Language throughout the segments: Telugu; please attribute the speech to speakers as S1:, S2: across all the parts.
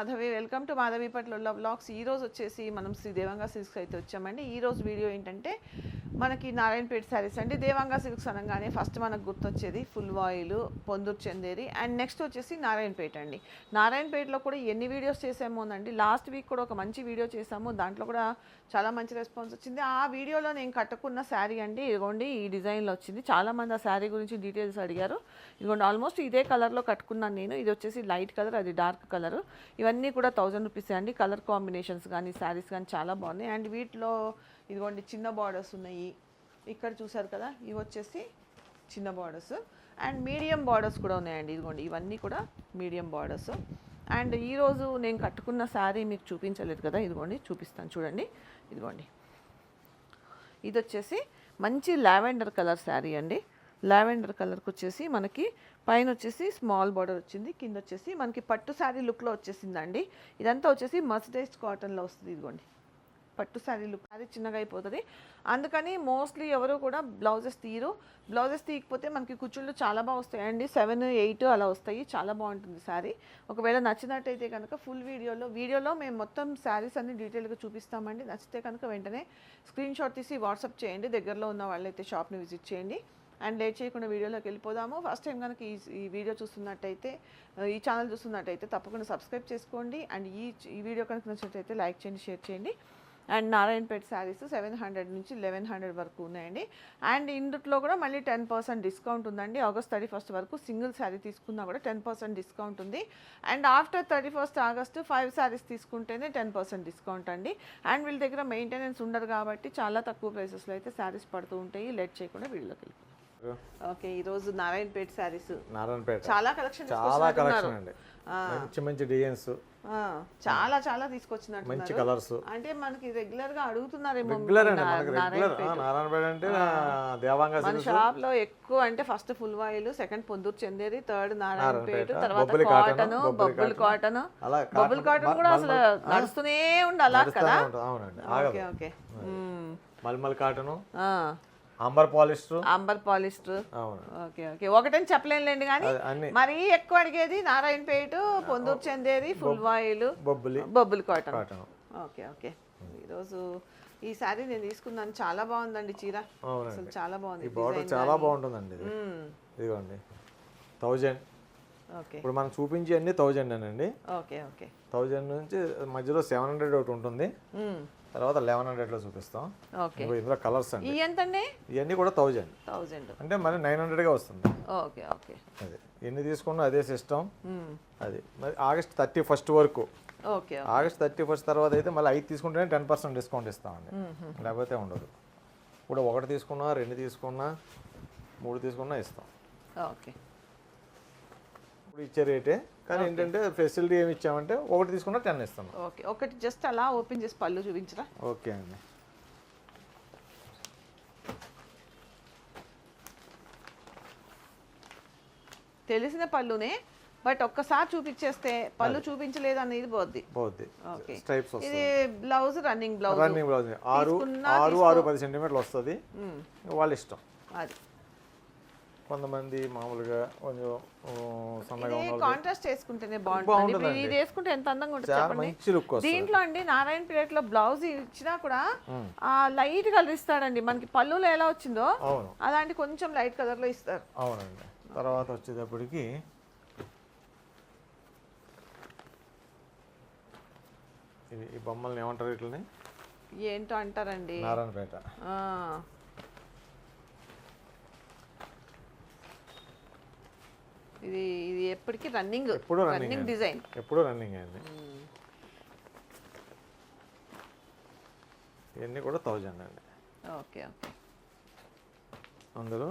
S1: మాధవి వెల్కమ్ టు మాధవి పట్ల బ్లాగ్స్ ఈ రోజు వచ్చేసి మనం శ్రీ దేవంగా సిల్క్స్ అయితే వచ్చామండి. ఈ రోజు వీడియో ఏంటంటే మనకి నారాయణపేట శారీస్ అండి. దేవంగా సిల్క్స్ అనగానే ఫస్ట్ మనకు గుర్తొచ్చేది full voile Ponduru Chanderi and next వచ్చేసి నారాయణపేట అండి. నారాయణపేటలో కూడా ఎన్ని వీడియోస్ చేసామోనండి లాస్ట్ వీక్ కూడా ఒక మంచి వీడియో చేసాము దాంట్లో కూడా చాలా మంచి రెస్పాన్స్ వచ్చింది. ఆ వీడియోలో నేను కట్టుకున్న శారీ అండి ఇదిగోండి ఈ డిజైన్లో వచ్చింది. చాలామంది ఆ శారీ గురించి డీటెయిల్స్ అడిగారు. ఇదిగోండి ఆల్మోస్ట్ ఇదే కలర్లో కట్టుకున్నాను నేను. ఇది వచ్చేసి లైట్ కలర్ అది డార్క్ కలర్. ఇవన్నీ కూడా థౌజండ్ రూపీస్ అండి. కలర్ కాంబినేషన్స్ కానీ శారీస్ కానీ చాలా బాగున్నాయి. అండ్ వీటిలో ఇదిగోండి చిన్న బార్డర్స్ ఉన్నాయి. ఇక్కడ చూసారు కదా ఇవి వచ్చేసి చిన్న బార్డర్స్. అండ్ మీడియం బార్డర్స్ కూడా ఉన్నాయండి. ఇదిగోండి ఇవన్నీ కూడా మీడియం బార్డర్స్. అండ్ ఈరోజు నేను కట్టుకున్న శారీ మీకు చూపించలేదు కదా ఇదిగోండి చూపిస్తాను చూడండి. ఇదిగోండి. ఇది వచ్చేసి మంచి లావెండర్ కలర్ శారీ అండి. లావెండర్ కలర్కి వచ్చేసి మనకి పైన వచ్చేసి స్మాల్ బార్డర్ వచ్చింది కింద వచ్చేసి మనకి పట్టు శారీ లుక్లో వచ్చేసిందండి. ఇదంతా వచ్చేసి మర్సిడైజ్డ్ కాటన్లో వస్తుంది ఇదిగోండి. పట్టు శారీ లుక్ అది చిన్నగా అయిపోతుంది. అందుకని మోస్ట్లీ ఎవరు కూడా బ్లౌజెస్ తీయరు. బ్లౌజెస్ తీయకపోతే మనకి కుచ్చుళ్ళు చాలా బాగా వస్తాయండి. సెవెన్ ఎయిట్ అలా వస్తాయి. చాలా బాగుంటుంది శారీ. ఒకవేళ నచ్చినట్టయితే కనుక ఫుల్ వీడియోలో వీడియోలో మేము మొత్తం శారీస్ అన్ని డీటెయిల్గా చూపిస్తామండి. నచ్చితే కనుక వెంటనే స్క్రీన్ షాట్ తీసి వాట్సాప్ చేయండి. దగ్గరలో ఉన్న వాళ్ళైతే షాప్ని విజిట్ చేయండి. అండ్ లేట్ చేయకుండా వీడియోలోకి వెళ్ళిపోదాము. ఫస్ట్ టైం కనుక ఈ ఈ వీడియో చూస్తున్నట్టయితే ఈ ఛానల్ చూస్తున్నట్టయితే తప్పకుండా సబ్స్క్రైబ్ చేసుకోండి. అండ్ ఈ ఈ వీడియో కనుక నచ్చినట్టయితే లైక్ చేయండి షేర్ చేయండి. And Narayanpet saris seven hundred నుంచి లెవెన్ హండ్రెడ్ వరకు ఉన్నాయండి. అండ్ ఇందులో కూడా మళ్ళీ టెన్ పర్సెంట్ డిస్కౌంట్ ఉందండి. ఆగస్ట్ థర్టీ ఫస్ట్ వరకు సింగిల్ శారీ తీసుకున్నా కూడా టెన్ పర్సెంట్ డిస్కౌంట్ ఉంది. And after thirty first August five saris తీసుకుంటేనే టెన్ పర్సెంట్ డిస్కౌంట్ అండి. అండ్ వీళ్ళ దగ్గర మెయింటెనెన్స్ ఉండదు కాబట్టి చాలా తక్కువ ప్రైసెస్లో అయితే శారీస్ పడుతూ ఉంటాయి. లెట్ చేయకుండా వీళ్ళకి వెళ్ళిపోయి ఓకే ఈరోజు నారాయణపేట శారీస్.
S2: నారాయణపేట.
S1: చాలా కలెక్షన్
S2: చాలా కలెక్షన్ అండి. మంచి మంచి డిజైన్స్
S1: చాలా చాలా తీసుకొచ్చినట్టు
S2: మంచి కలర్స్
S1: అంటే మనకి రెగ్యులర్గా అడుగుతున్నారేమో
S2: రెగ్యులర్ నారాయణపేట. అంటే దేవాంగ
S1: షాప్లో ఎక్కువ అంటే first full voile second Ponduru Chanderi third Narayanpet తర్వాత కాటన్
S2: బొబ్బిలి
S1: బొబ్బుల్ కాటన్
S2: అలా
S1: బొబ్బుల్ కాటన్ కూడా అసలు నడుస్తూనే ఉండాలి కదా? Okay okay.
S2: మల్మల్ కాటన్
S1: ఆ,
S2: అంబర్ పాలిస్టర్.
S1: Amber polyester.
S2: అవును.
S1: Okay okay. ఒకటని చెప్పలేనులేండి కానీ మరీ ఎక్కువ అడిగేది Narayanpet Ponduru Chanderi full voile
S2: Bobbili.
S1: Bobbili cotton. Okay okay. ఈరోజు ఈ సారీ నేను తీసుకున్నాను. చాలా బాగుందండి చీర. అసలు చాలా బాగుంది
S2: చాలా బాగుంటుందండి. ఇదిగోండి. థౌజండ్. ఇప్పుడు మనం చూపించే అన్ని థౌజండ్ అండి
S1: ఓకే ఓకే.
S2: థౌజండ్ నుంచి మధ్యలో సెవెన్ హండ్రెడ్ ఒకటి ఉంటుంది. తర్వాత లెవెన్ హండ్రెడ్లో చూపిస్తాం.
S1: ఓకే.
S2: ఇంకో ఇందులో కలర్స్ అండి.
S1: ఎంతండి?
S2: ఇవన్నీ కూడా థౌజండ్.
S1: థౌజండ్.
S2: అంటే మరి నైన్ హండ్రెడ్గా వస్తుంది.
S1: Okay okay.
S2: అది. ఎన్ని తీసుకున్నా అదే సిస్టమ్. అది. మరి ఆగస్ట్ థర్టీ ఫస్ట్ వరకు.
S1: ఓకే
S2: ఆగస్ట్ థర్టీ ఫస్ట్ తర్వాత అయితే మళ్ళీ ఐదు తీసుకుంటేనే టెన్ పర్సెంట్ డిస్కౌంట్ ఇస్తామండి. లేకపోతే ఉండదు. ఇప్పుడు ఒకటి తీసుకున్నా రెండు తీసుకున్నా మూడు తీసుకున్నా ఇస్తాం.
S1: ఓకే.
S2: ఇప్పుడు ఇచ్చే రేటే. కానీ ఏంటంటే ఫెసిలిటీ ఏమి ఇచ్చామంటే ఒకటి తీసుకున్నా టెన్ ఇస్తాం
S1: ఓకే. ఒకటి జస్ట్ అలా ఓపెన్ చేసి పళ్ళు చూపించరా?
S2: ఓకే అండి.
S1: తెలిసిన పళ్ళునే బట్ ఒక్కసారి చూపించేస్తే పళ్ళు చూపించలేదు అనేది పోద్ది
S2: పోద్ది
S1: ఓకే.
S2: స్ట్రైప్స్
S1: ఇది blouse running blouse.
S2: Running blouse. ఆరు ఆరు ఆరు పది సెంటీమీటర్లు వస్తుంది. వాళ్ళ ఇష్టం.
S1: అది.
S2: కొంతమంది మామూలుగా కొంచెం సన్నగా
S1: ఇది
S2: ఉన్న
S1: కాంట్రాస్ట్ చేసుకుంటేనే బాగుంటుంది. ఇది వేసుకుంటే ఎంత అందంగా ఉంటుంది
S2: చాలా
S1: చెప్పండి.
S2: మంచి లుక్ వస్తుంది.
S1: దీంట్లో అండి నారాయణ పీరియడ్లో బ్లౌజ్ ఇచ్చినా కూడా ఆ లైట్ కలర్ ఇస్తాడండి. మనకి పళ్ళులో ఎలా వచ్చిందో
S2: అవును.
S1: అలాంటి కొంచెం లైట్ కలర్లో ఇస్తారు.
S2: అవునండి. తర్వాత వచ్చేటప్పటికి ఇవి ఈ బొమ్మల్ని ఏమంటారు వీటిని
S1: ఏంటో అంటారండి.
S2: నారాయణపేట.
S1: ఆ, ఇది ఇది ఎప్పటికీ రన్నింగ్
S2: ఎప్పుడూ రన్నింగ్
S1: డిజైన్
S2: ఎప్పుడూ రన్నింగ్ అయింది ఇవన్నీ కూడా థౌజండ్ అండి.
S1: Okay okay.
S2: అందులో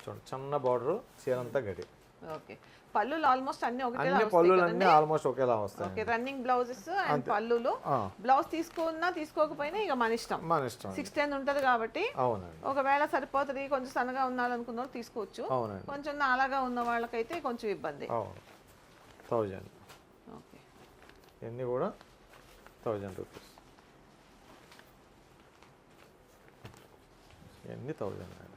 S2: చూడండి చిన్న బార్డర్ చీరంతా గడి
S1: ఓకే. పళ్ళులు ఆల్మోస్ట్ అన్ని ఒకటే
S2: అన్ని పళ్ళులు అన్నీ ఆల్మోస్ట్ ఒకేలా వస్తాయి.
S1: ఓకే రన్నింగ్ బ్లౌజెస్ అండ్ పళ్ళులు.
S2: ఆ,
S1: బ్లౌజ్ తీసుకున్నా తీసుకోకపోయినా ఇక మన ఇష్టం.
S2: మన ఇష్టం
S1: సిక్స్ టెన్ ఉంటుంది కాబట్టి
S2: అవునండి.
S1: ఒకవేళ సరిపోతుంది కొంచెం సన్నగా ఉన్నారనుకున్న తీసుకోవచ్చు.
S2: అవునండి.
S1: కొంచెం నాలాగా ఉన్న వాళ్ళకైతే కొంచెం ఇబ్బంది.
S2: అవును. థౌజండ్.
S1: ఓకే.
S2: ఇవన్నీ కూడా? Thousand rupees. ఇవన్నీ థౌజండ్ అండి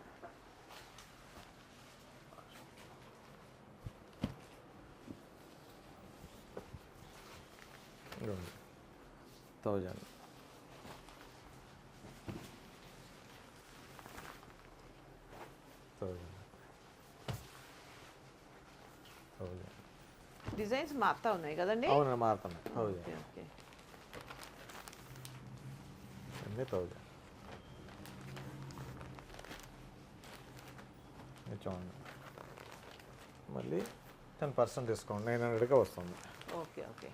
S2: ఇదిగోండి థౌజండ్ థౌజండ్
S1: డిజైన్స్ మారుతా ఉన్నాయి కదండి
S2: అవును మారుతున్నాయి థౌజండ్
S1: ఓకే
S2: అన్నీ థౌజండ్ చూడండి మళ్ళీ టెన్ పర్సెంట్ డిస్కౌంట్ నైన్ హండ్రెడ్గా వస్తుంది
S1: ఓకే ఓకే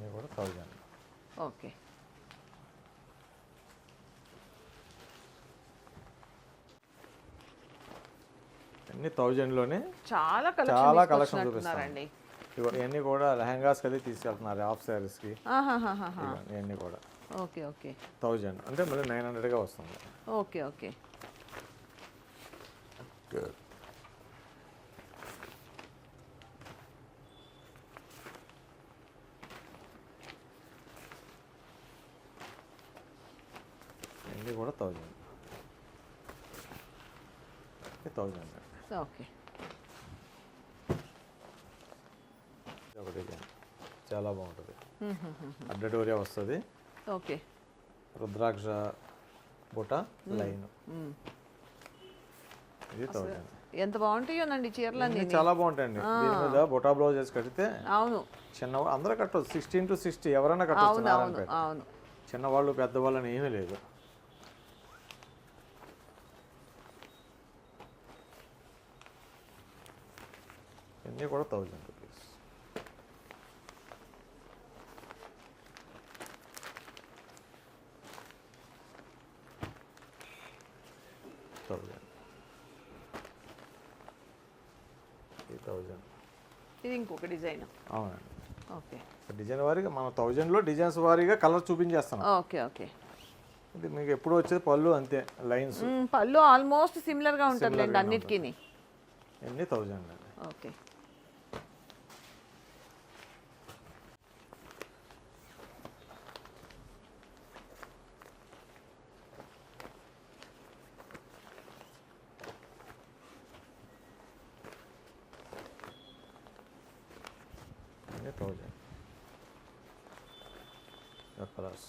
S2: ఇది కూడా థౌజండ్.
S1: ఓకే.
S2: అన్నీ థౌజండ్లోనే
S1: చాలా
S2: చాలా
S1: కలెక్షన్ చూపిస్తున్నారండి
S2: ఇవ- ఇవన్నీ కూడా లెహంగాస్కి అది తీసుకెళ్తున్నారు హాఫ్ శారీస్కి. ఇవన్నీ కూడా.
S1: Okay okay.
S2: థౌజండ్. అంటే మళ్ళీ నైన్ హండ్రెడ్గా వస్తుంది.
S1: ఓకే ఓకే
S2: ఇవన్నీ కూడా థౌజండ్ థౌజండ్
S1: ఓకే.
S2: చాలా బాగుంటుంది. అడ్డడోరియా వస్తుంది.
S1: ఓకే.
S2: రుద్రాక్ష బుట లైన్. ఇది థౌజండ్
S1: ఎంత బాగుంటాయోనండి చీరలన్నీ.
S2: చాలా బాగుంటాయండి. దీని మీద బుటా బ్లౌజ్ వేసి కడితే
S1: అవును.
S2: చిన్న అందరూ కట్టవచ్చు సిక్స్టీన్ టు సిక్స్టీ ఎవరైనా కట్టవచ్చు
S1: అవును
S2: చిన్నవాళ్ళు పెద్దవాళ్ళు అని ఏమీ లేదు. ఇవన్నీ కూడా థౌజండ్ రూపీస్ థౌజండ్
S1: ఇది ఇంకొక డిజైన్.
S2: అవునండి.
S1: ఓకే.
S2: డిజైన్ వారీగా మనం థౌజండ్లో డిజైన్స్ వారీగా కలర్ చూపించేస్తున్నాం.
S1: Okay okay.
S2: ఇది మీకు ఎప్పుడు వచ్చేది పళ్ళు అంతే లైన్స్.
S1: పళ్ళు ఆల్మోస్ట్ సిమిలర్గా
S2: Similar గానే
S1: అన్నిటికీ
S2: ఎన్ని థౌజండ్ అండి
S1: ఓకే
S2: అన్ని థౌజండ్ కలర్స్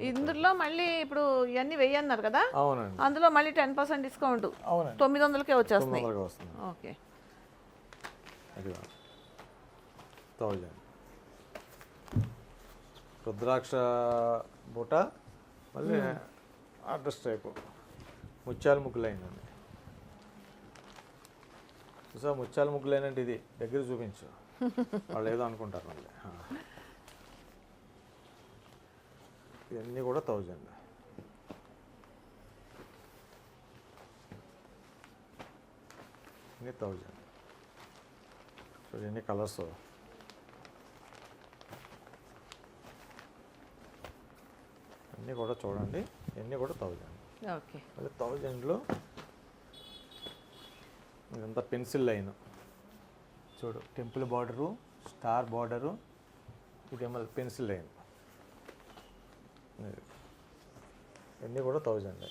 S1: ఇందులో మళ్ళీ ఇప్పుడు ఇవన్నీ వెయ్యి అన్నారు కదా?
S2: అవునండి.
S1: అందులో మళ్ళీ టెన్ పర్సెంట్ డిస్కౌంట్.
S2: అవునండి.
S1: తొమ్మిది వందలకే
S2: వస్తుంది.
S1: ఓకే.
S2: అది థౌజండ్ రుద్రాక్ష బుట మళ్ళీ అడ్రస్ టైపు. ముత్యాల ముగ్గులైందండి చూసా ముత్యాల ముగ్గులైనంటే ఇది. దగ్గర చూపించు. వాళ్ళు ఏదో అనుకుంటారు మళ్ళీ. ఇవన్నీ కూడా థౌజండ్. ఇన్ని థౌజండ్. సో ఎన్ని కలర్స్. అన్నీ కూడా చూడండి ఇవన్నీ కూడా థౌజండ్.
S1: ఓకే.
S2: మళ్ళీ థౌజండ్లో ఇదంతా పెన్సిల్ లైన్. చూడు టెంపుల్ బార్డరు స్టార్ బార్డరు ఇదేమో పెన్సిల్ లైన్. ఇవన్నీ కూడా థౌజండ్.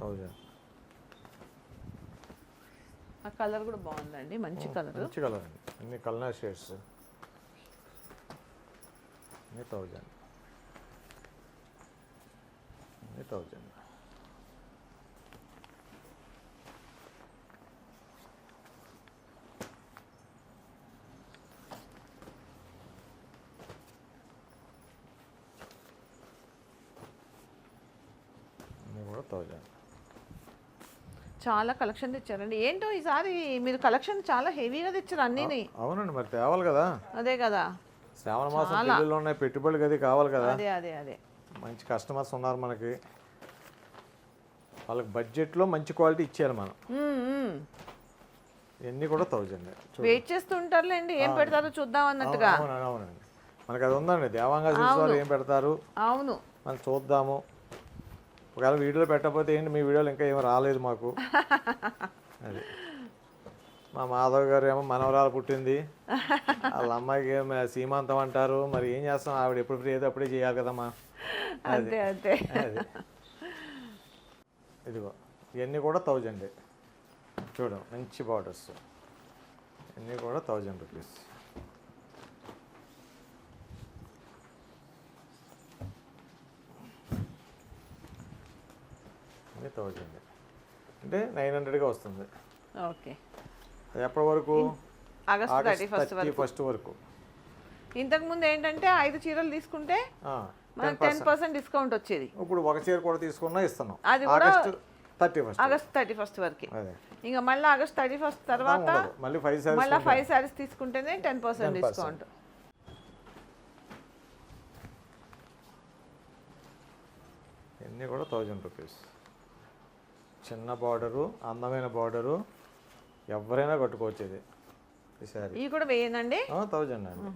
S2: థౌజండ్.
S1: ఆ కలర్ కూడా బాగుందండి మంచి కలర్.
S2: మంచి కలర్ అండి. అన్ని కలర్ షేడ్స్. అన్ని థౌజండ్. అన్ని థౌజండ్ అన్నీ కూడా థౌజండ్
S1: చాలా కలెక్షన్ తెచ్చారండి. ఏంటో ఈసారి మీరు కలెక్షన్ చాలా హెవీగా తెచ్చారు అన్నీని.
S2: అవునండి మరి తేవాలి కదా.
S1: అదే కదా.
S2: శ్రావణ మాసం పెళ్ళిళ్ళు ఉన్నాయి పెట్టుబడులు అది కావాలి కదా.
S1: అదే అదే అదే.
S2: మంచి కస్టమర్స్ ఉన్నారు మనకి. వాళ్ళకి బడ్జెట్లో మంచి క్వాలిటీ ఇచ్చేయాలి మనం.
S1: మ్మ్, మ్మ్.
S2: ఇవన్నీ కూడా థౌజండ్
S1: వెయిట్ చేస్తుంటారులేండి. ఏం పెడతారో చూద్దాం అన్నట్టుగా.
S2: అవునండి అవునండి. మనకి అది ఉందండి. దేవాంగా సిల్క్స్ వారు ఏం పెడతారు?
S1: అవును.
S2: మనం చూద్దాము. ఒకవేళ వీడియోలో పెట్టకపోతే ఏంటి? మీ వీడియోలు ఇంకా ఏమీ రాలేదు మాకు. అది. మా మాధవ్ గారు ఏమో మనవరాలు పుట్టింది. వాళ్ళ అమ్మాయికి ఏమో సీమంతం అంటారు. మరి ఏం చేస్తాం? ఆవిడ ఎప్పుడు ఫ్రీ అయితే అప్పుడే చేయాలి కదమ్మా
S1: అంతే అంతే.
S2: అది. ఇదిగో ఇవన్నీ కూడా థౌజండ్. చూడు మంచి బార్డర్స్ ఇవన్నీ కూడా థౌజండ్ రూపీస్. అన్నీ థౌజండ్ అంటే నైన్ హండ్రెడ్గా వస్తుంది.
S1: ఓకే.
S2: అది ఎప్పటి వరకు?
S1: ఆగస్ట్ థర్టీ ఫస్ట్ వరకు.
S2: ఫస్ట్ వరకు.
S1: ఇంతకు ముందు ఏంటంటే ఐదు చీరలు తీసుకుంటే టెన్ పర్సెంట్ డిస్కౌంట్ వచ్చేది.
S2: ఇప్పుడు ఒక చీర కూడా తీసుకున్నా ఇస్తున్నాం.
S1: అది కూడా
S2: August thirty first.
S1: August thirty first వరకు. ఇంకా మళ్ళీ ఆగస్ట్ థర్టీ ఫస్ట్ తర్వాత.
S2: మళ్ళీ ఫైవ్ సారీస్
S1: మళ్ళీ ఫైవ్ శారీస్ తీసుకుంటేనే టెన్ పర్సెంట్
S2: 10%.
S1: డిస్కౌంట్
S2: ఇవన్నీ కూడా థౌజండ్ రూపీస్ చిన్న బార్డరు అందమైన బార్డరు ఎవరైనా కట్టుకోవచ్చు ఇది ఈ
S1: ఇవి కూడా వేయనండి
S2: థౌజండ్ అండి.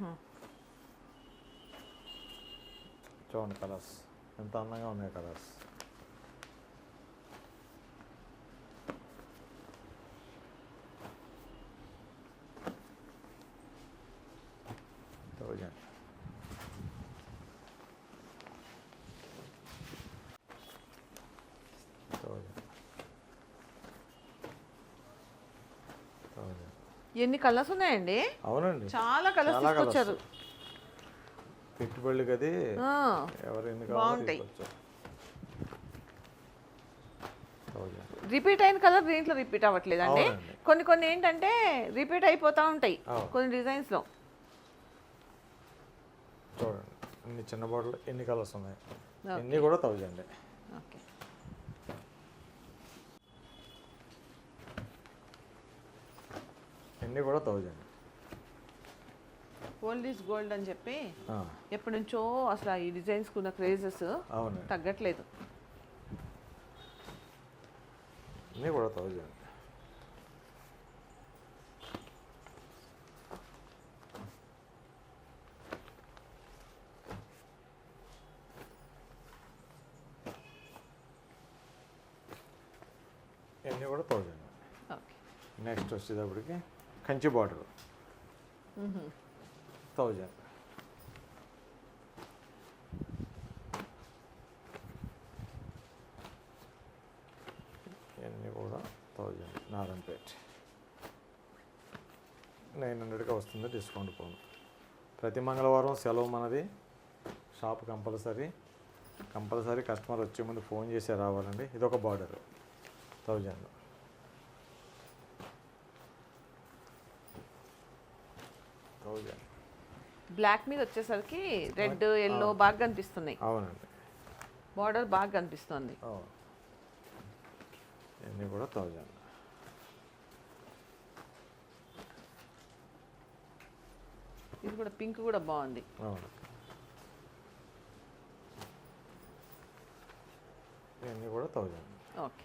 S2: చూడండి కలర్స్. ఎంత అందంగా ఉన్నాయి కలర్స్ థౌజండ్ థౌజండ్ థౌజండ్
S1: ఎన్ని కలర్స్ ఉన్నాయండి?
S2: అవునండి.
S1: చాలా కలర్స్. తీసుకొచ్చారు.
S2: ఎవరు ఎన్ని
S1: బాగుంటాయి. రిపీట్ అయిన కలర్ దీంట్లో రిపీట్ అవ్వట్లేదండి.
S2: అవునండి.
S1: కొన్ని కొన్ని ఏంటంటే రిపీట్ అయిపోతా ఉంటాయి. కొన్ని డిజైన్స్లో
S2: చూడండి. ఇన్ని చిన్న బాటిల్ ఎన్ని కలర్స్ ఉన్నాయి. ఇన్ని కూడా థౌజండ్.
S1: ఓకే.
S2: ఇన్ని కూడా థౌజండ్.
S1: ఓల్డ్ ఈజ్ గోల్డ్ అని చెప్పి ఎప్పటి నుంచో అసలు ఈ డిజైన్స్ కున్న క్రేజెస్ తగ్గట్లేదు.
S2: ఇన్ని కూడా థౌజండ్. ఇవన్నీ కూడా థౌజండ్. నెక్స్ట్ వచ్చేటప్పటికి కంచి బార్డర్. థౌజండ్. ఇవన్నీ కూడా థౌజండ్. నారాయణపేట. నైన్ హండ్రెడ్గా వస్తుంది డిస్కౌంట్ పోను. ప్రతి మంగళవారం సెలవు మనది. Shop compulsory. కంపల్సరీ కస్టమర్ వచ్చే ముందు ఫోన్ చేసే రావాలండి. ఇది ఒక బార్డర్. థౌజండ్.
S1: బ్లాక్ మీద వచ్చేసరికి రెడ్ ఎల్లో బాగా కనిపిస్తున్నాయి.
S2: అవునండి.
S1: బార్డర్ బాగా కనిపిస్తుంది.
S2: ఇవన్నీ కూడా థౌజండ్.
S1: ఇది కూడా పింక్ కూడా బాగుంది.
S2: ఇవన్నీ కూడా థౌజండ్.
S1: ఓకే.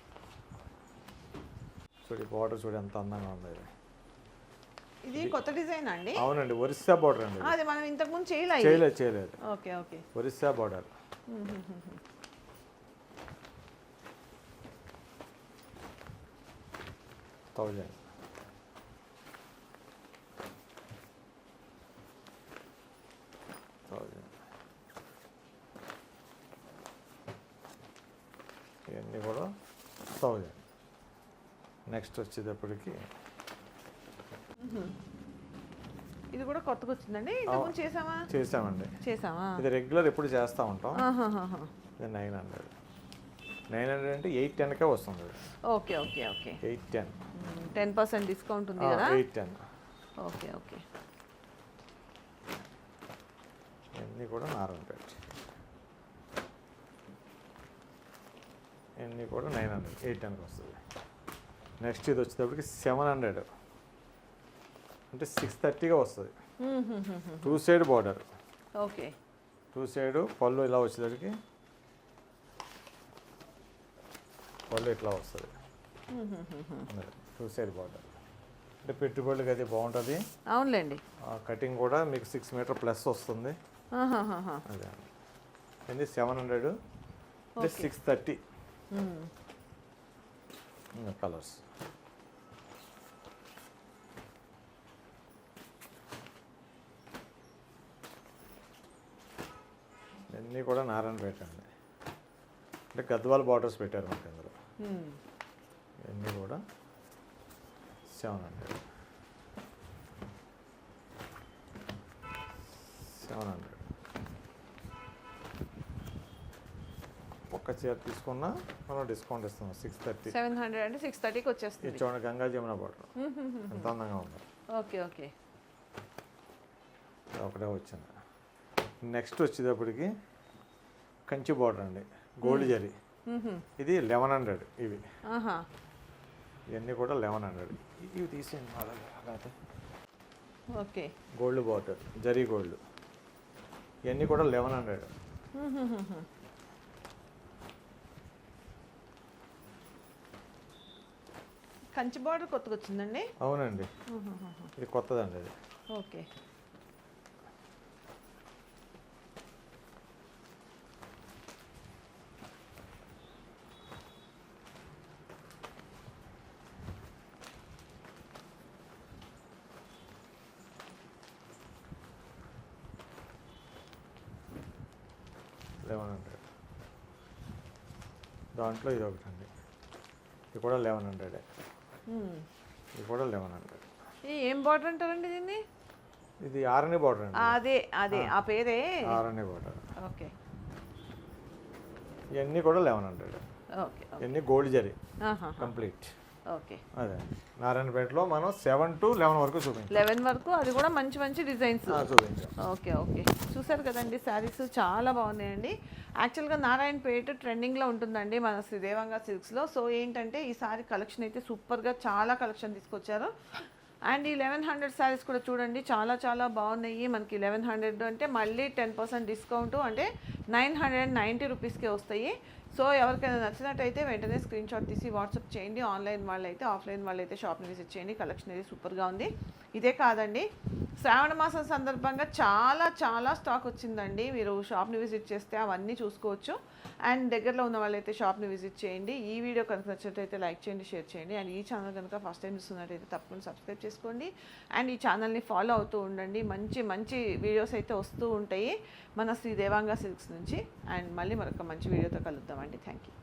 S2: చూడు బార్డర్ చూడు ఎంత అందంగా ఉంది. ఇది
S1: కొత్త డిజైన్ అండి?
S2: అవునండి ఒరిస్సా బార్డర్ అండి.
S1: అది మనం ఇంతకు ముందు చేయలేదు
S2: చేయలేదు చేయలేదు.
S1: Okay okay.
S2: Orissa border thousand. Thousand. ఇవన్నీ కూడా థౌజండ్. నెక్స్ట్ వచ్చేటప్పటికి
S1: ఇది కూడా కొత్తగా వచ్చిందండి? ఇంతకు ముందు చేసామా
S2: చేసామండి.
S1: చేసామా
S2: ఇది రెగ్యులర్ ఎప్పుడు చేస్తూ ఉంటాం. ఇది నైన్ హండ్రెడ్ నైన్ హండ్రెడ్ అంటే ఎయిట్ టెన్కే వస్తుంది.
S1: Okay okay okay.
S2: Eight ten
S1: ten percent discount ఉంది కదా?
S2: Eight ten
S1: okay okay.
S2: ఇవన్నీ కూడా నారాయణపేట ఇవన్నీ కూడా నైన్ హండ్రెడ్ ఎయిట్ టెన్కి వస్తుంది. నెక్స్ట్ ఇది వచ్చేటప్పటికి సెవెన్ హండ్రెడ్ అంటే సిక్స్ థర్టీగా వస్తుంది. Two side border
S1: okay.
S2: Two side పళ్ళు ఇలా వచ్చేసరికి పళ్ళు ఇట్లా వస్తుంది. టూ సైడ్ బార్డర్ అంటే పెట్టుబడులకి అది బాగుంటుంది.
S1: అవునులేండి.
S2: కటింగ్ కూడా మీకు సిక్స్ మీటర్ ప్లస్ వస్తుంది. అదే. ఇది సెవెన్ హండ్రెడ్ అంటే. Six thirty. కలర్స్ అన్నీ కూడా నారాయణపేట అండి. అంటే గద్వాల బార్డర్స్ పెట్టారు మనకి అందులో.
S1: మ్మ్.
S2: ఇవన్నీ కూడా సెవెన్ హండ్రెడ్. Seven hundred. ఒక్క చీర తీసుకున్నా మనం డిస్కౌంట్ ఇస్తున్నాం. సిక్స్ థర్టీ
S1: సెవెన్ హండ్రెడ్ అంటే సిక్స్ థర్టీకి వచ్చేస్తుంది.
S2: చూడండి గంగా జమున బార్డర్ ఎంత అందంగా ఉందో.
S1: Okay okay.
S2: ఒకటే వచ్చింది. నెక్స్ట్ వచ్చేటప్పటికి కంచి బార్డర్ అండి. గోల్డ్ జరీ. ఇది లెవెన్ హండ్రెడ్ ఇవి. ఇవన్నీ కూడా లెవెన్ హండ్రెడ్. ఇవి తీసేయండి అలాగే
S1: okay.
S2: Gold bottle zari gold. ఇవన్నీ కూడా లెవెన్ హండ్రెడ్.
S1: కంచి బార్డర్ కొత్తగా వచ్చిందండి?
S2: అవునండి. ఇది కొత్తదండి ఇది
S1: ఓకే.
S2: లెవెన్ హండ్రెడ్ దాంట్లో ఇది ఒకటి అండి ఇది కూడా లెవెన్ హండ్రెడ్. ఇది కూడా లెవెన్ హండ్రెడ్
S1: ఏం బార్డర్ అంటారండి దీన్ని?
S2: ఇది ఆరణి బార్డర్ అండి.
S1: అదే అదే. ఆ. పేరే?
S2: Arani border
S1: okay.
S2: ఇవన్నీ కూడా లెవెన్ హండ్రెడ్
S1: ఓకే
S2: ఇవన్నీ గోల్డ్ జరీ. Complete
S1: okay.
S2: అదే. నారాయణపేటలో మనం సెవెన్ టు లెవెన్ వరకు చూపించాం.
S1: లెవెన్ వరకు అది కూడా మంచి మంచి డిజైన్స్.
S2: చూపించాం.
S1: Okay okay. చూసారు కదండి శారీస్ చాలా బాగున్నాయండి. యాక్చువల్గా నారాయణపేట ట్రెండింగ్లో ఉంటుందండి మన శ్రీ దేవంగా సిల్క్స్లో. సో ఏంటంటే ఈ సారీ కలెక్షన్ అయితే సూపర్గా చాలా కలెక్షన్ తీసుకొచ్చారు. అండ్ ఈ లెవెన్ హండ్రెడ్ శారీస్ కూడా చూడండి చాలా చాలా బాగున్నాయి. మనకి లెవెన్ హండ్రెడ్ అంటే మళ్ళీ టెన్ పర్సెంట్ డిస్కౌంట్ అంటే నైన్ హండ్రెడ్ నైంటీ రూపీస్కే వస్తాయి. సో ఎవరికైనా నచ్చినట్టయితే వెంటనే స్క్రీన్ షాట్ తీసి వాట్సాప్ చేయండి. ఆన్లైన్ వాళ్ళైతే ఆఫ్లైన్ వాళ్ళైతే షాప్ని విజిట్ చేయండి. కలెక్షన్ అయితే సూపర్గా ఉంది. ఇదే కాదండి శ్రావణ మాసం సందర్భంగా చాలా చాలా స్టాక్ వచ్చిందండి. మీరు షాప్ని విజిట్ చేస్తే అవన్నీ చూసుకోవచ్చు. అండ్ దగ్గరలో ఉన్న వాళ్ళైతే షాప్ని విజిట్ చేయండి. ఈ వీడియో కనుక నచ్చినట్టయితే లైక్ చేయండి షేర్ చేయండి. అండ్ ఈ ఛానల్ కనుక ఫస్ట్ టైం చూస్తున్నట్టయితే తప్పకుండా సబ్స్క్రైబ్ చేసుకోండి. అండ్ ఈ ఛానల్ని ఫాలో అవుతూ ఉండండి. మంచి మంచి వీడియోస్ అయితే వస్తూ ఉంటాయి మన శ్రీ దేవాంగ సిల్క్స్ నుంచి. అండ్ మళ్ళీ మరొక మంచి వీడియోతో wanted to thank you.